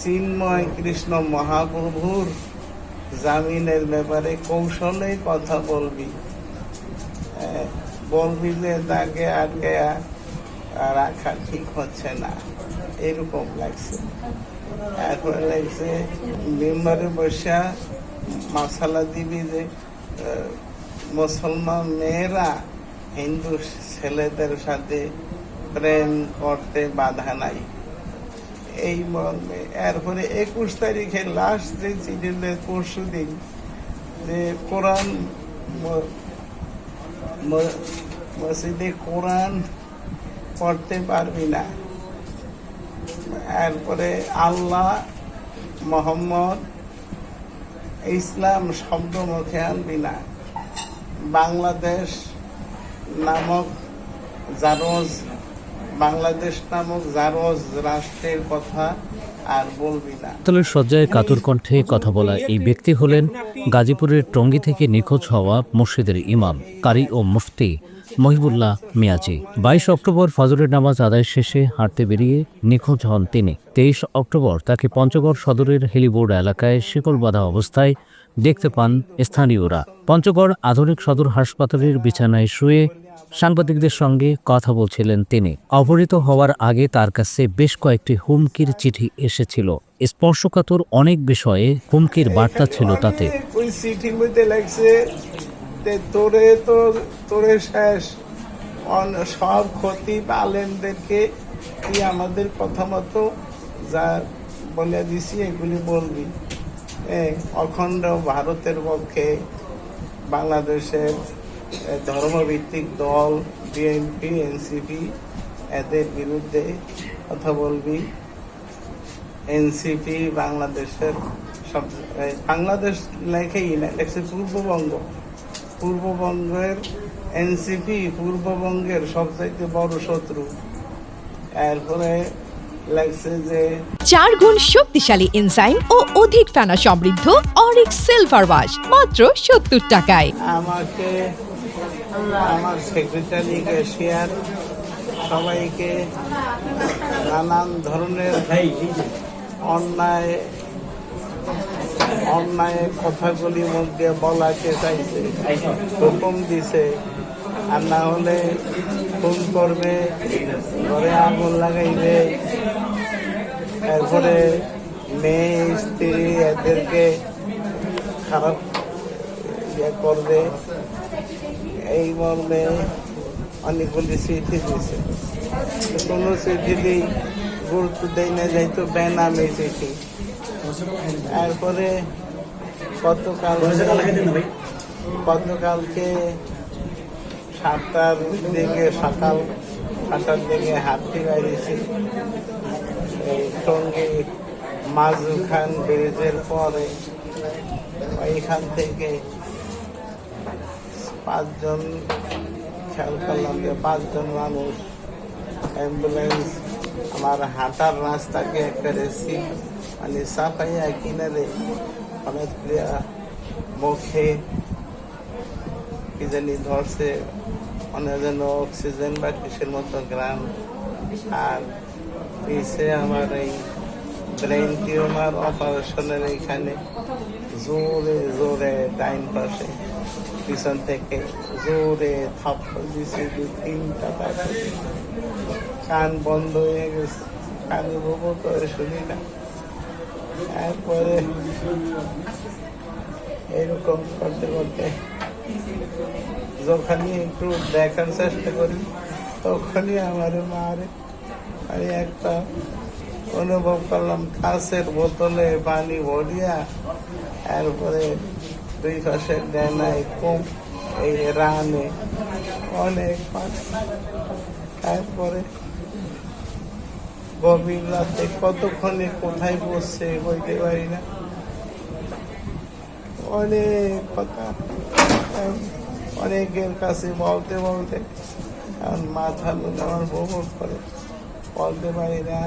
চিন্ময় কৃষ্ণ মহাপ্রভুর জামিনের ব্যাপারে কৌশলে কথা বলবি। বলবি যে তাকে আটকে রাখা ঠিক হচ্ছে না। এরকম লাগছে। এখন লাগছে, মেম্বারে বসা মশালা দিবি যে মুসলমান মেয়েরা হিন্দু ছেলেদের সাথে প্রেম করতে বাধা নাই। এই মর্মে। এরপরে একুশ তারিখে লাস্ট যে চিঠিতে পরশু দিন যে কোরআন মসজিদে কোরআন পড়তে পারবি না। এরপরে আল্লাহ মোহাম্মদ ইসলাম শব্দ মুখে আনবি না। বাংলাদেশ নামক জারজ বাংলাদেশ নামক জারজ রাষ্ট্রের কথা আর বলবি না। তলের শয্যায় কাতর কণ্ঠে কথা বলা এই ব্যক্তি হলেন গাজীপুরের টঙ্গী থেকে নিখোঁজ হওয়া মসজিদের ইমাম, কারি ও মুফতি মহিবুল্লাহ মিয়াজি। বাইশ অক্টোবর ফজরের নামাজ আদায় শেষে হাঁটতে বেরিয়ে নিখোঁজ হন তিনি। তেইশ অক্টোবর তাকে পঞ্চগড় সদরের হেলিবোর্ড এলাকায় শিকল বাঁধা অবস্থায় দেখতে পান স্থানীয়রা। পঞ্চগড় আধুনিক সদর হাসপাতালের বিছানায় শুয়ে সাংবাদিকদের সঙ্গে কথা বলছিলেন তিনি। অপহৃত হওয়ার আগে তার কাছে বেশ কয়েকটি হুমকির চিঠি এসেছিল। স্পর্শকাতর অনেক বিষয়ে হুমকির বার্তা ছিল তাতে। ওই চিঠির মধ্যে লাগছে তোরে তো, তোরে শেষ। সব ক্ষতি আলেমদেরকে তুই আমাদের কথা মতো যা বলে দিছি, এগুলি বলবি। অখণ্ড ভারতের পক্ষে বাংলাদেশের ধর্মভিত্তিক দল বিএনপি এনসিপি এদের বিরুদ্ধে কথা বলবি। এনসিপি বাংলাদেশের সব বাংলাদেশ লেখেই না লেখছে পূর্ববঙ্গ। পূর্ববঙ্গের এনসিপি পূর্ববঙ্গের সবচাইতে বড় শত্রু। এরপরে চার গুণ শক্তিশালী এনজাইম ও অধিক ফেনা সমৃদ্ধ অরিক সিলভার ওয়াশ মাত্র সত্তর টাকায়। আমাকে আমার সেক্রেটারি ক্যাশিয়ার সবাইকে নানান ধরনের অন্যায় অন্যায় কথাগুলি মধ্যে বলাকে চাইছে হুকুম দিছে আর না হলে খুন করবে ঘরে আগুন লাগাইবে। এরপরে মেয়ে স্ত্রী এদেরকে খারাপ ইয়ে করবে। এই মর্মে অনেকগুলি চিঠি তো কোনো চিঠি গুরুত্ব দেয় না যাইতো বেনামে চিঠি তারপরে গতকাল গতকালকে সাতটার দিকে সকাল সাতটার দিকে হাতি বাড়িয়েছি। এই খান ব্রিজের পরে ওইখান থেকে পাঁচজন খেয়াল করলাম যে পাঁচজন মানুষ, অ্যাম্বুলেন্স, আমার হাঁটার রাস্তাকে একটা রেসি মানে সাফাইয়া কিনারে অনেক প্রিয়া মুখে কি জানি ধরছে অনেক যেন অক্সিজেন বা কিসের মতো গ্রাম। আর পিছে আমার এই ব্রেন টিউমার অপারেশনের এইখানে জোরে জোরে ডাইন পাশে পিছন থেকে জোরে থাপ্পড় দিছে দু তিনটা তাকে কান বন্ধ হয়ে গেছে কানে ববো করে শুনি না তারপরে এরকম করতে করতে যখনই একটু দেখার চেষ্টা করি তখনই আমার মারে আমি একটা অনুভব করলাম কাঁচের বোতলে পানি ভরিয়া তারপরে দুই পাশে ডেনায় কম এই রানে অনেক তারপরে গভীর রাতে কতক্ষণে কোথায় বসছে বলতে পারি না। অনেক কথা। অনেকের কাছে বলতে বলতে এখন মাথা লোক আমার ভ্রমণ করে। বলতে পারি না।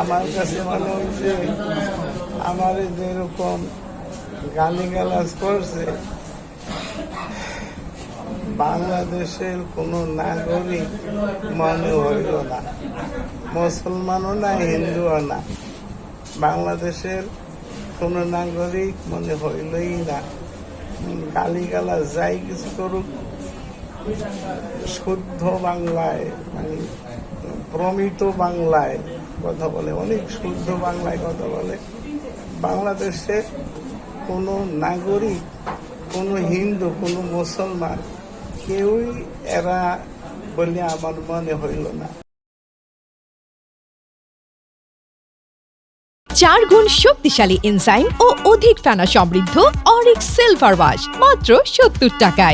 আমার কাছে মনে হচ্ছে আমার যেরকম গালিগালাজ করছে। বাংলাদেশের কোনো নাগরিক মনে হইল না। মুসলমানও না, হিন্দুও না। বাংলাদেশের কোনো নাগরিক মনে হইলই না। গালিগালা যাই কিছু করুক, শুদ্ধ বাংলায় মানে প্রমিত বাংলায় কথা বলে, অনেক শুদ্ধ বাংলায় কথা বলে। বাংলাদেশে কোনো নাগরিক, কোনো হিন্দু, কোনো মুসলমান কেউই এরা বলে আমার মনে হইল না। চার গুণ শক্তিশালী এনজাইম ও অধিক ফেনা সমৃদ্ধ অরিক সিলভার ওয়াশ মাত্র সত্তর টাকায়।